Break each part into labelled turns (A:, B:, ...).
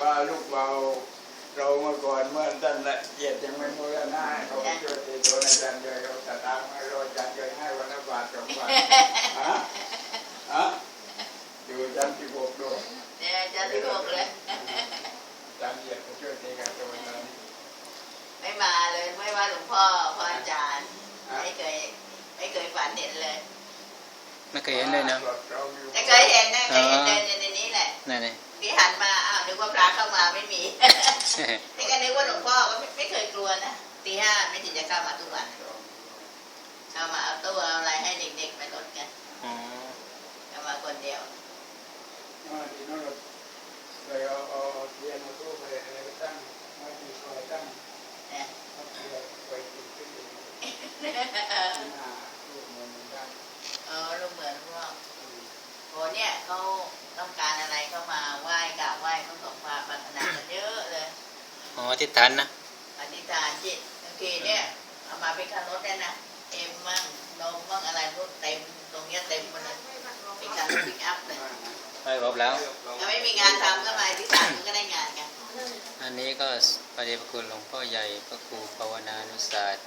A: ว่าลูกเราเราเมื่อก่อนเมื่อท่านละเอียดยังไม่มูลนาเขาช่วยติดตัวอาจารย์เยยเราตะตามมาเราอาจารย์เยยให้วันละบาทสองบาทฮะฮะอยู่จันทร์ที่หกด้วย
B: เนี่ยจะที่หกเลย
A: อาจารย์เอียดก็ช่วยตีกันตัวนั้น
B: ไม่มาเลยไม่ว่าหลวงพ่อพ่ออาจารย์ไม่เคยไม่เคยฝันเห็นเลย
C: ไม่เคยเห็นเลยนะ
A: เราอยู่
B: แต่เคยเห็นนะเคยเห็นเดินอยู่ในนี้แหละ
C: นั่นนี่
B: ที่หันมาอ้าว นึกว่าพระเข้ามาไม่มีนี่ก็นึกว่าหลวงพ่อก็ไม่ไม่เคยกลัวนะตีห้าไม่ถึงจะเข้ามาทุกวันเข้ามาเอาตู้เอาอะไรให้เด็กๆไปลดกัน
C: อ๋อ
B: เข้ามาคนเดียว
A: อ๋อที่
C: ฐานนะ
B: อธิษฐานจิตบางทีเนี่ยเอามาเป็นคันรถได้นะเอ็มมั่งนมมั่งอะไรพวกเต็มตรงเนี้ยเต็มหมดเลยเป็นคันรถปิกอัพเลย
C: ไปครบแล้ว
B: ถ้าไม่มีงานทำก็มาอธิษฐานมันก็ได้งานกัน
C: อันนี้ก็ประเดชพระคุณหลวงพ่อใหญ่พระครูภาวนานุศาสตร์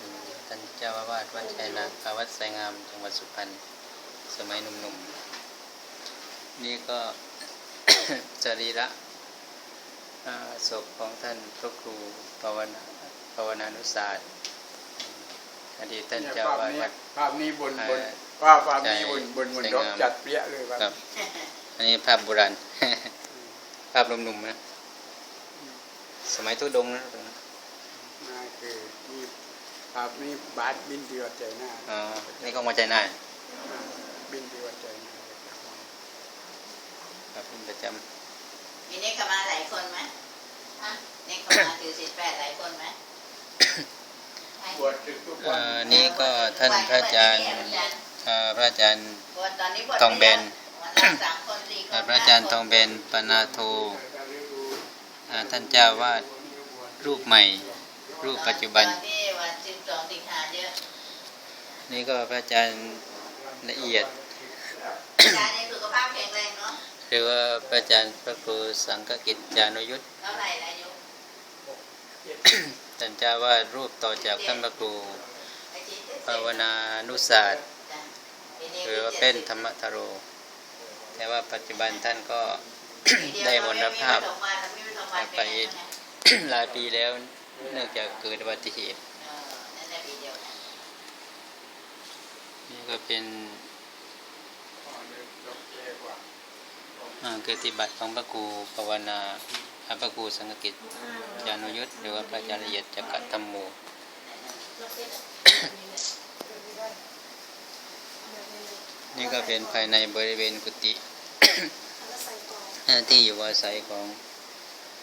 C: อืมท่านเจ้าอาวาสวัดชัยนาคาวัดไสงามจังหวัดสุพรรณสมัยหนุ่มๆนี่ก็จรีระอ่า ศพของท่านพระครูภาวนาภาวนานุศาสตร์อืมอดีตท่าน
A: เนี่ย
C: เจ้า
A: ภา
C: อา
A: พ
C: วาส
A: นี้
C: วัด
A: ภาพนี้บนบน
C: เอ่อ
A: ภาพภาพนี้บนบนบน
C: ใจ
A: รถ
C: งาม
A: จัดเปี้ยเลยว่า
C: ครับ อันนี้ภาพโบราณภาพหนุ่มๆนะ สมัยตู้ดงนะ
A: น่าคือนี่ภาพนี้บาสบินที่วัดใจหน้า
C: อ๋อนี่ก็มาใจหน้า
A: บินที่วัดใจหน้า
C: ครับเป็นประจ
B: มีเน็กเข้ามาหลายคนไหมฮะเน็กเข้ามาถือสิบแปดหลายคนไหม
A: บวชถึงทุกำวั
C: เอ่
A: น
C: อนี่ก็ท่านพระอาจารย์เอ่อพระอาจารย์
B: บวชตอนนี้บวช
C: ทองแบน
B: วันละสามคนสี่คน
C: เอ่อพระอาจารย์ทองเบนปนาโทอ่าท่านเจ้าวาดรูปใหม่ รูปปัจจุบัน
B: ตอนที่วันสิบสองสิงหาเยอะ
C: นี่ก็พระอาจารย์ละเอียด
B: อาจารย์ยังสุขภาพแข็งแรงเนาะ
C: หรือว่าพระอาจารย์พระครูสังฆกิจจานุยุทธ
B: เท่าไหร่อายุ
C: ท่านเจ้าวาดรูปต่อจากท่านพระครู
B: ไอ้จิ๊ดเจ็ด
C: ภาวนานุศาสตร์
B: จ้ะปีนี้
C: หรือว่าเป็นธรรมทโร แต่ว่าปัจจุบันท่านก็ได้มรณภาพไปหลายปีแล้วเนื่องจากเกิดอุบัติเหตุ
B: นั่นแหละปีเดียวนะ
C: นี่ก็เป็น อ่าเกิดติบัติของพระครูภาวนาพระครูสังกิจยานุยุทธหรือว่าพระอาจารย์ละเอียดจักรธรรมโมนี่ก็เป็นภายในบริเวณกุฏิที่อยู่อาศัยของ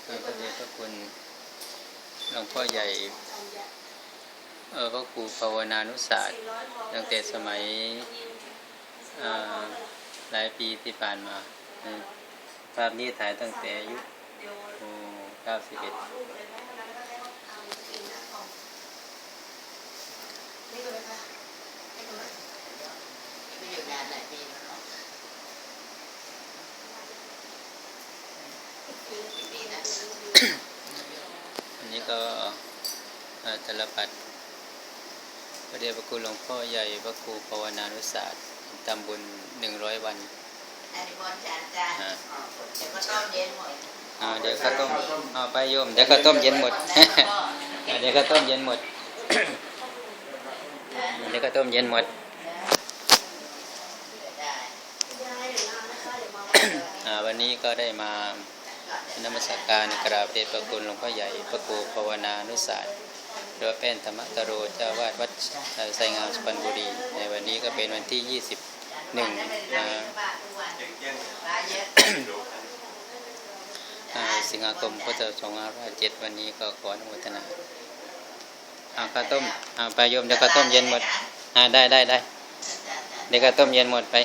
C: พระเดชพระคุณหลวงพ่อใหญ่เออพระครูภาวนานุศาสตร์ตั้งแต่สมัยหลายปีที่ผ่านมา ภาพนี้ถ่ายตั้งแต่อายุโอ้เก้าสิบเอ็ด
B: อันนี้ก็
C: อ่าตลปัดพระเดชพระคุณหลวงพ่อใหญ่พระครูภาวนานุศาสตร์ตำบลหนึ่งร้อยวัน
B: อันนี้บอลจานจ้า
C: อ่า
B: เดี๋ยวก็ต้มเย็นหมด
C: อ่าเดี๋ยวข้าวต้มเอาไปโยมเดี๋ยวข้าวต้มเย็นหมดอ่าเดี๋ยวข้าวต้มเย็นหมดเดี๋ยวข้าวต้มเย็นหมด
B: ได้
C: อ่าวันนี้ก็ได้มานมัสการกราบเดชพระคุณหลวงพ่อใหญ่พระครูภาวนานุศาสตร์หรือว่าเป็นธรรมตโรเจ้าวาดวัดเอ่อไซงามสุพรรณบุรี ในวันนี้ก็เป็นวันที่21
B: ห
C: นึ่งสิงหาคมพุทธศักราชเจ็ดวันนี้ก็ขออนุโมทนาเอาข้าวต้มเอาไปโยมเดี๋ยวข้าวต้มเย็นหมดอ่าได้ได้ได้เดี๋ยวข้าวต้มเย็นหมดไป